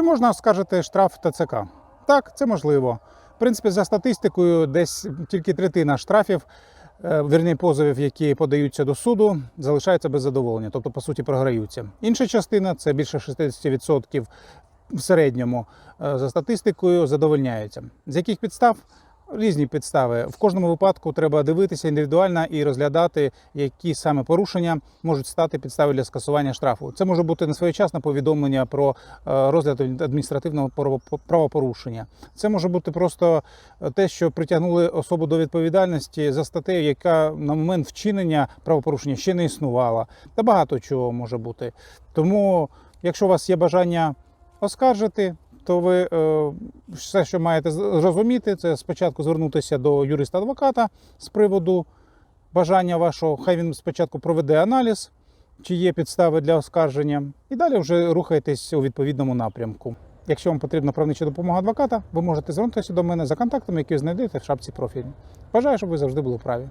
Чи можна оскаржити штраф ТЦК? Так, це можливо. В принципі, за статистикою, десь тільки третина штрафів, е, вірні позовів, які подаються до суду, залишаються без задоволення, тобто, по суті, програються. Інша частина це більше 60% в середньому е, за статистикою задовольняються. З яких підстав? Різні підстави. В кожному випадку треба дивитися індивідуально і розглядати, які саме порушення можуть стати підставою для скасування штрафу. Це може бути несвоєчасне повідомлення про е, розгляд адміністративного право- правопорушення. Це може бути просто те, що притягнули особу до відповідальності за статтею, яка на момент вчинення правопорушення ще не існувала. Та багато чого може бути. Тому, якщо у вас є бажання оскаржити, то ви е, все, що маєте зрозуміти, це спочатку звернутися до юриста-адвоката з приводу бажання вашого. Хай він спочатку проведе аналіз, чи є підстави для оскарження, і далі вже рухайтесь у відповідному напрямку. Якщо вам потрібна правнича допомога адвоката, ви можете звернутися до мене за контактами, які ви знайдете в шапці профілю. Бажаю, щоб ви завжди були праві.